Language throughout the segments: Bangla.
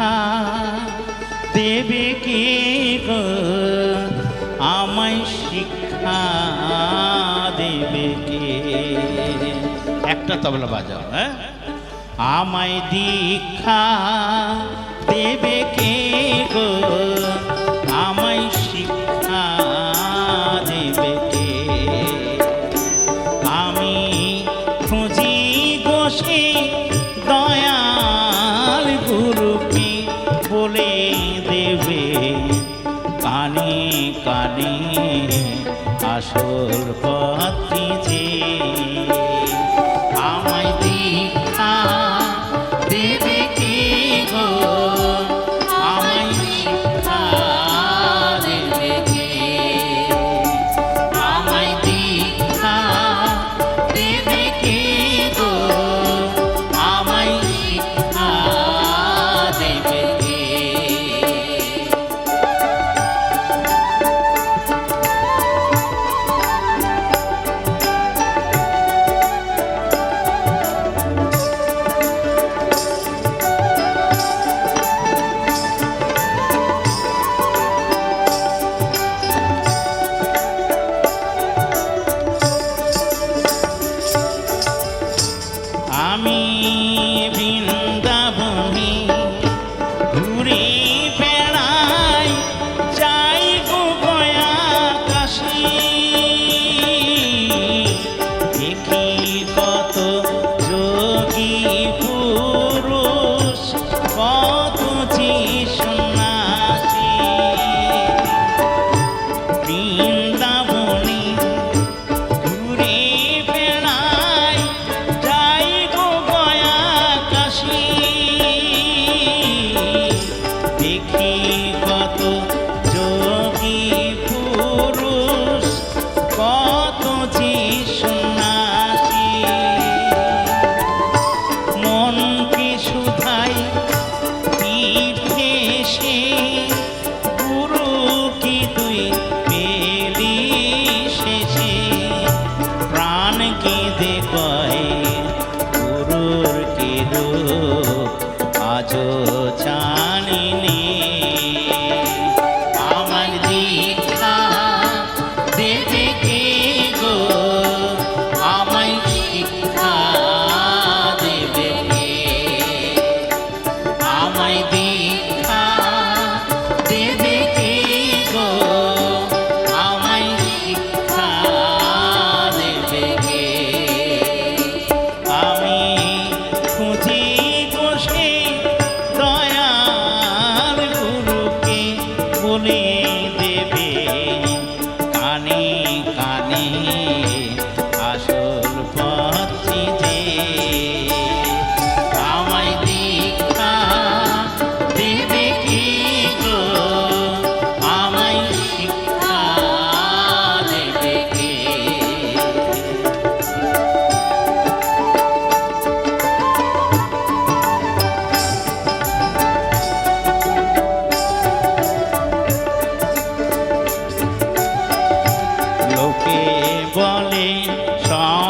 দেখা দেবে কে গো? আমায় শিক্ষা দেবে কে? একটা তবলা বাজাও হ্যাঁ? আমায় দীক্ষা দেবে কে গো? বলে দেবে। কানে কানে আসল পথ বাতিরু আজও i 玻璃窗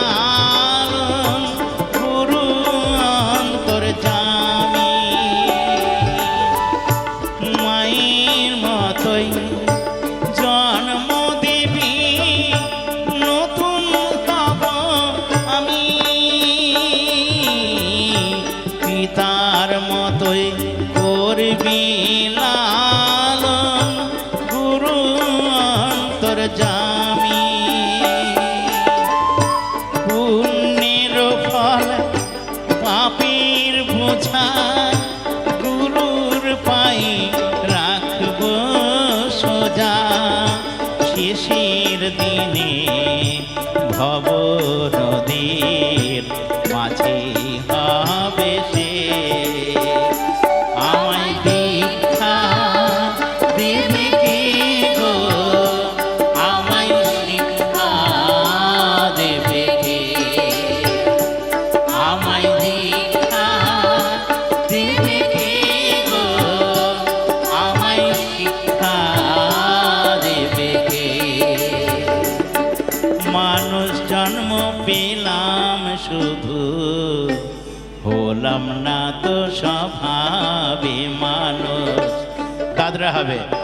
গুরুর পাই রাখব সোজা। শেষের দিনে ভব নদীর মাঝে না তো স্বভাবে মানুষ। কাদরা হবে।